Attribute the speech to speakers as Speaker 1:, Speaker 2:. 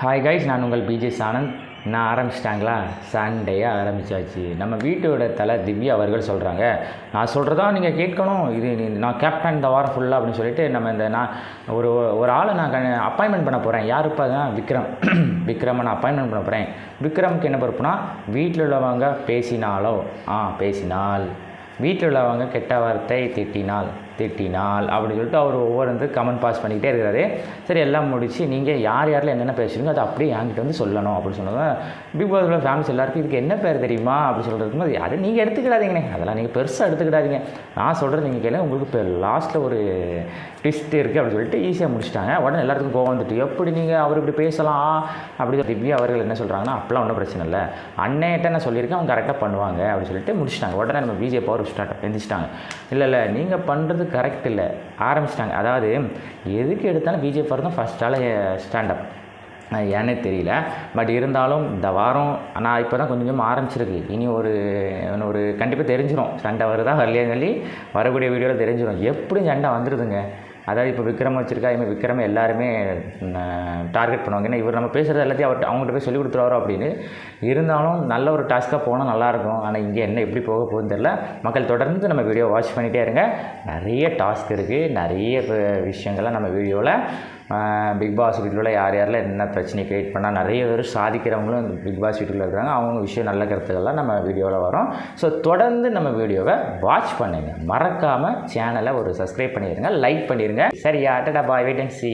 Speaker 1: Hi guys நான் உங்கள் PJ சானந்த். நான் ஆரம்பிச்சிட்டாங்களா? சண்டேயாக ஆரம்பிச்சாச்சு. நம்ம வீட்டோட தலை திவ்யா அவர்கள் சொல்கிறாங்க நான் சொல்கிறதா நீங்கள் கேட்கணும்? இது நான் கேப்டன் இந்த வாரம் ஃபுல்லாக அப்படின்னு சொல்லிட்டு நம்ம இந்த நான் ஒரு ஒரு ஆளை நான் அப்பாயின்மெண்ட் பண்ண போகிறேன் யாருப்பா தான் விக்ரம். விக்ரமை நான் அப்பாயின்மெண்ட் பண்ண போகிறேன் விக்ரமுக்கு என்ன பொறுப்புனா வீட்டில் உள்ளவங்க பேசினாலோ ஆ பேசினால். வீட்டில் உள்ளவங்க கெட்ட வார்த்தை திட்டினால். திட்டினால் அப்படின்னு சொல்லிட்டு அவர் ஒவ்வொரு வந்து கமெண்ட் பாஸ் பண்ணிக்கிட்டே இருக்கிறாரு. சரி எல்லாம் முடிச்சு நீங்கள் யார் யாரில் என்னென்ன பேசுறீங்க அதை அப்படியே என்கிட்ட வந்து சொல்லணும் அப்படின்னு சொன்னதான் பிக் பாஸில் ஃபேமிலிஸ் எல்லாருக்கும் இதுக்கு என்ன பேர் தெரியுமா அப்படி சொல்கிறதுக்கு போது அது நீங்கள் எடுத்துக்கிடாதீங்கண்ணே. அதெல்லாம் நீங்கள் பெருசாக எடுத்துக்கிடாதீங்க. நான் சொல்கிறது நீங்கள் கேளு உங்களுக்கு இப்போ லாஸ்ட்டில் ஒரு ட்விஸ்ட் இருக்குது அப்படின்னு சொல்லிட்டு ஈஸியாக முடிச்சிட்டாங்க. உடனே எல்லாத்துக்கும் கோவம் வந்துட்டு எப்படி நீங்கள் அவர் இப்படி பேசலாம்? அப்படி திவ்யா அவர்கள் என்ன சொல்கிறாங்கன்னா அப்பெல்லாம் ஒன்றும் பிரச்சனை இல்லை. அண்ணன்ட்ட நான் சொல்லியிருக்கேன். அவங்க கரெக்டாக பண்ணுவாங்க. அப்படின்னு சொல்லிட்டு முடிச்சிட்டாங்க. உடனே நம்ம பிஜே பவர் ஸ்டார்ட் எந்திரிச்சிட்டாங்க. இல்லை இல்லை. நீங்கள் பண்ணுறது கரெக்ட் இல்லை. ஆரம்பிச்சிட்டாங்க. அதாவது எதுக்கு எடுத்தாலும் பிஜேபி தான் ஃபஸ்ட்டால் ஸ்டாண்டப் eh, ஏன்னே தெரியல. பட் இருந்தாலும் இந்த வாரம் நான் இப்போ தான் கொஞ்சம் கொஞ்சம் ஆரம்பிச்சிருக்கு. இனி ஒரு ஒரு கண்டிப்பாக தெரிஞ்சிடும் சண்டை வருதா வரலையான்னு சொல்லி வரக்கூடிய வீடியோவில் தெரிஞ்சிடும் எப்படி சண்டை வந்துடுதுங்க அதாவது இப்போ விக்ரம் வச்சிருக்கா இவன் விக்ரம் எல்லாருமே டார்கெட் பண்ணுவாங்க. ஏன்னா இவர் நம்ம பேசுகிறது எல்லாத்தையும் அவர் அவங்கள்ட்ட போய் சொல்லி கொடுத்துருவாரோ அப்படின்னு. இருந்தாலும் நல்ல ஒரு டாஸ்க்காக போனால் நல்லாயிருக்கும் ஆனால் இங்கே என்ன எப்படி போக போகுதுன்னு தெரில மக்கள் தொடர்ந்து நம்ம வீடியோ வாட்ச் பண்ணிகிட்டே இருங்க. நிறைய டாஸ்க் இருக்குது நிறைய விஷயங்கள்லாம் நம்ம வீடியோவில் பிக் பாஸ் வீட்டில் யார் யாரில் என்ன பிரச்சனை க்ரியேட் பண்ணால் நிறைய பேர் சாதிக்கிறவங்களும் பிக் பாஸ் வீட்டில் இருக்கிறாங்க. அவங்க விஷயம் நல்ல கருத்துக்கள்லாம் நம்ம வீடியோவில் வரும். ஸோ தொடர்ந்து நம்ம வீடியோவை வாட்ச் பண்ணுங்கள் மறக்காமல் சேனலை ஒரு சப்ஸ்கிரைப் பண்ணிடுங்க லைக் பண்ணிடுங்க சரியா? டடா பாய் வெயிட் அண்ட் சி